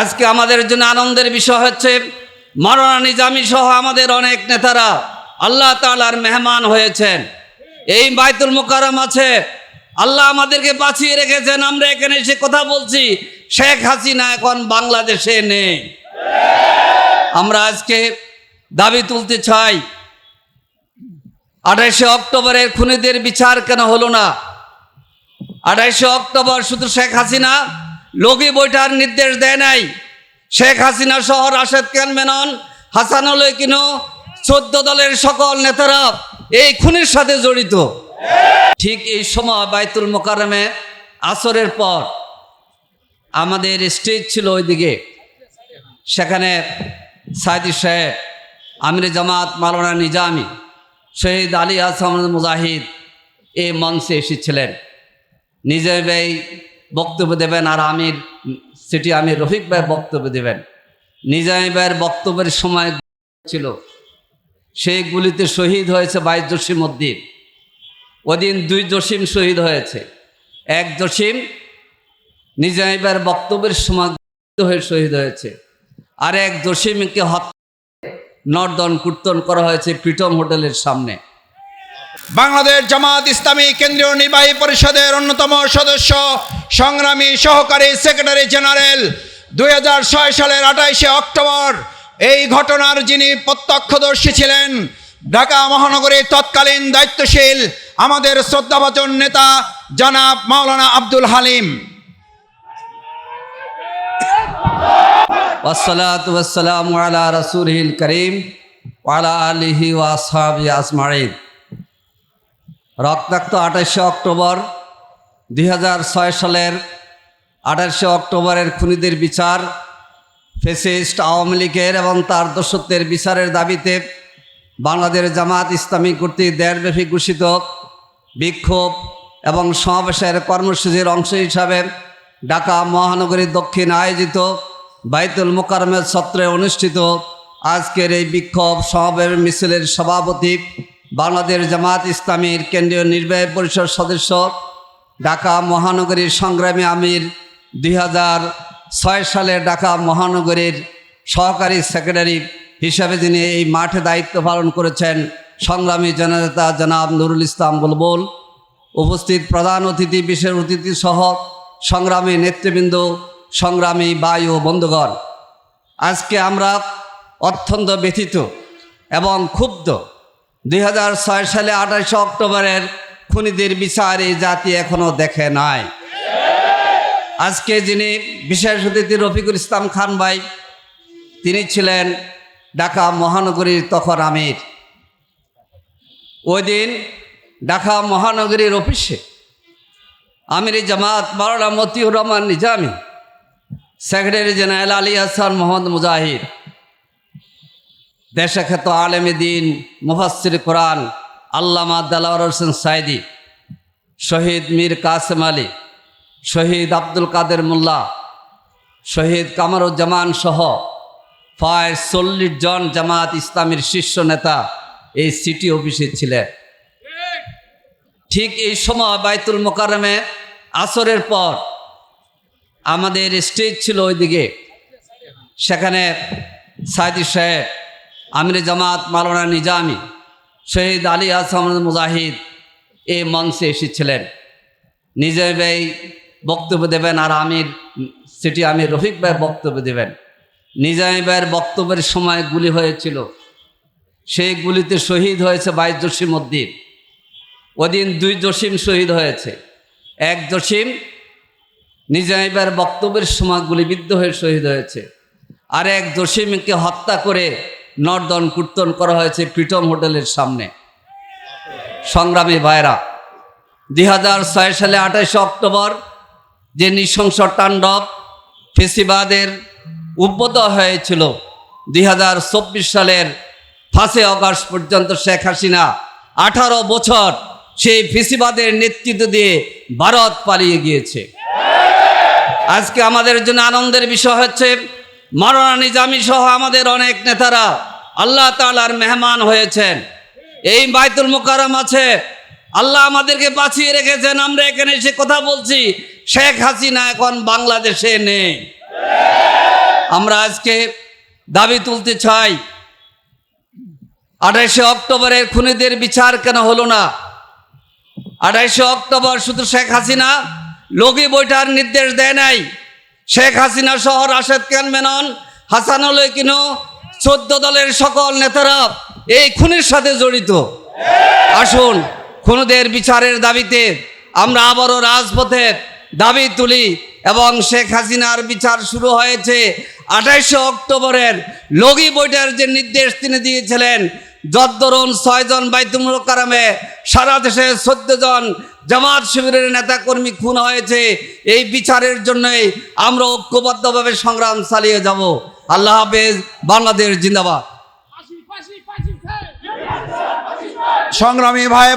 আজকে আমাদের জন্য আনন্দের বিষয় হচ্ছে, মরানা নিজামী সহ আমাদের অনেক নেতারা আল্লাহ তালার মেহমান হয়েছেন। এই বাইতুল মোকারম আছে। আল্লাহ আমাদেরকে বাঁচিয়ে রেখেছেন। আমরা এখানে এসে কথা বলছি, শেখ হাসিনা এখন বাংলাদেশে নেই। আমরা আজকে দাবি তুলতে চাই আঠাইশে অক্টোবরের খুনিদের বিচার কেন হলো না? আঠাইশে অক্টোবর শুধু শেখ হাসিনা লগি বইটার নির্দেশ দেয় নাই। শেখ হাসিনা সহ রাশেদ খান মেনন? হাসানুল কিনো চোদ্দ দলের সকল নেতারা এই খুনের সাথে জড়িত। ঠিক এই সময় বাইতুল মোকারমে আসরের পর আমাদের স্টেজ ছিল ওইদিকে। সেখানে সাইদি সাহেব, আমির জামাত মালানা নিজামি, শহীদ আলী আসাম মুজাহিদ এই মঞ্চে এসেছিলেন। নিজে ভাই বক্তব্য দেবেন আর আমির, সেটি আমির রফিক ভাই বক্তব্য দেবেন। নিজামী ভাইয়ের বক্তব্যের সময় ছিল, সেই গুলিতে শহীদ হয়েছে বাইশ জসিম উদ্দিন। ওদিন দুই জসিম শহীদ হয়েছে। এক জসিম নিজামী ভাইয়ের বক্তব্যের সময় হয়ে শহীদ হয়েছে। আর এক জসিমকে হত্যা নর্দন কীর্তন করা হয়েছে প্রিটম হোটেলের সামনে। বাংলাদেশ জামাত ইসলামী কেন্দ্রীয় নির্বাহী পরিষদের অন্যতম সদস্য, সংগ্রামী সহকারী সেক্রেটারি জেনারেল। দুই হাজার ছয় সালের আঠাইশে অক্টোবর এই ঘটনার যিনি প্রত্যক্ষদর্শী ছিলেন, ঢাকা মহানগরীর তৎকালীন দায়িত্বশীল আমাদের শ্রদ্ধাভাজন নেতা জনাব মাওলানা আব্দুল হালিম। আলা রসুলহিল করিম ওয়ালা আলিহি ওয়াসাবি আসমাইন রক্তাক্ত আঠাশে অক্টোবর দুই হাজার ছয় সালের আঠাশে অক্টোবরের খুনিদের বিচার, ফেসিস্ট আওয়ামী লীগের এবং তার দোষত্বের বিচারের দাবিতে বাংলাদেশ জামাত ইসলামী কর্তৃক দেড়ব্যাপী ঘোষিত বিক্ষোভ এবং সমাবেশের কর্মসূচির অংশ হিসাবে ঢাকা মহানগরীর দক্ষিণ আয়োজিত বাইতুল মোকারমের সত্রে অনুষ্ঠিত আজকের এই বিক্ষোভ সমাবেশ মিছিলের সভাপতি বাংলাদেশ জামাত ইসলামীর কেন্দ্রীয় নির্বাহী পরিষদ সদস্য ঢাকা মহানগরীর সংগ্রামী আমির দুই সালে ঢাকা মহানগরীর সহকারী সেক্রেটারি হিসাবে যিনি এই মাঠে দায়িত্ব পালন করেছেন, সংগ্রামী জননেতা জনাব নুরুল ইসলাম বুলবুল, উপস্থিত প্রধান অতিথি, বিশেষ অতিথি সহ সংগ্রামী নেতৃবৃন্দ, সংগ্রামী বায়ু বন্ধুগণ। আজকে আমরা অত্যন্ত ব্যথিত এবং ক্ষুব্ধ দুই হাজার ছয় সালে আঠাশে অক্টোবরের খুনিদের বিচার এই জাতি এখনও দেখে নাই। আজকে যিনি বিশেষ অতিথি রফিকুল ইসলাম খান ভাই, তিনি ছিলেন ঢাকা মহানগরীর তখন আমির। ওই দিন ঢাকা মহানগরীর অফিসে আমির জামাত মাওলানা মতিউর রহমান নিজামী, সেক্রেটারি জেনারেল আলী হাসান মোহাম্মদ মুজাহিদ দেশখ্যাত আলেমে দিন মুফাসির কোরআন, আল্লামা দালাওয়ার হোসেন সাইদি, শহীদ মীর কাসেম আলী, শহীদ আব্দুল কাদের মোল্লা, শহীদ কামারুজ্জামান সহ প্রায় চল্লিশ জন জামাত ইসলামের শীর্ষ নেতা এই সিটি অফিসে ছিলেন। ঠিক এই সময় বাইতুল মোকারমে আসরের পর আমাদের স্টেজ ছিল ওইদিকে। সেখানে সাইদি সাহেব আমির জামাত মালানা নিজামি শহীদ আলী আসাম মুজাহিদ এই মঞ্চে এসেছিলেন। নিজে ভাই বক্তব্য দেবেন আর আমির, সেটি আমির রফিক ভাই বক্তব্য দেবেন। নিজামী ভাইয়ের বক্তব্যের সময় গুলি হয়েছিল। সেই গুলিতে শহীদ হয়েছে বাইশ জসিম উদ্দিন। ওদিন দুই জসিম শহীদ হয়েছে। এক জসিম নিজামী ভাইয়ের বক্তব্যের সময় গুলিবিদ্ধ হয়ে শহীদ হয়েছে। আর এক জসিমকে হত্যা করে নর্দন কীর্তন করা হয়েছে প্রিটম হোটেলের সামনে। সংগ্রামী ভাইরা দুই সালে আঠাশে অক্টোবর যে নৃশংস তাণ্ডব ফেসিবাদের উদ্বোধ হয়েছিল, দুই হাজার চব্বিশ সালের ফাঁসে অগস্ট পর্যন্ত শেখ হাসিনা আঠারো বছর সেই ফেসিবাদের নেতৃত্ব দিয়ে ভারত পালিয়ে গিয়েছে। আজকে আমাদের জন্য আনন্দের বিষয় হচ্ছে মারানা নিজামী সহ আমাদের অনেক নেতারা আল্লাহ তালার মেহমান হয়েছেন। এই বাইতুল মোকারম আছে। আল্লাহ আমাদেরকে বাঁচিয়ে রেখেছেন। আমরা এখানে এসে কথা বলছি, শেখ হাসিনা এখন বাংলাদেশে নেই। আমরা আজকে দাবি তুলতে চাই, আঠাইশে অক্টোবরের খুনিদের বিচার কেন হলো না? আঠাইশে অক্টোবর শুধু শেখ হাসিনা লগি বইটার নির্দেশ দেয় নাই। শেখ হাসিনা সহ রাশেদ খান মেনন হাসানুল চোদ্দ দলের সকল নেতারা এই খুনের সাথে জড়িত। আসুন, খুনিদের বিচারের দাবিতে আমরা আবারও রাজপথে দাবি তুলি এবং শেখ হাসিনার বিচার শুরু হয়েছে আঠাইশে অক্টোবরের লগি বইটার যে নির্দেশ তিনি দিয়েছিলেন যদ্দরুন ছয়জন বাইতুমুল কারামে সারা দেশে চোদ্দ জন জামাত শিবিরের নেতা কর্মী খুন হয়েছে। এই বিচারের জন্যই আমরা ঐক্যবদ্ধভাবে সংগ্রাম চালিয়ে যাব। আল্লাহ হাফেজ বাংলাদেশ জিন্দাবাদ। সংগ্রামী ভাই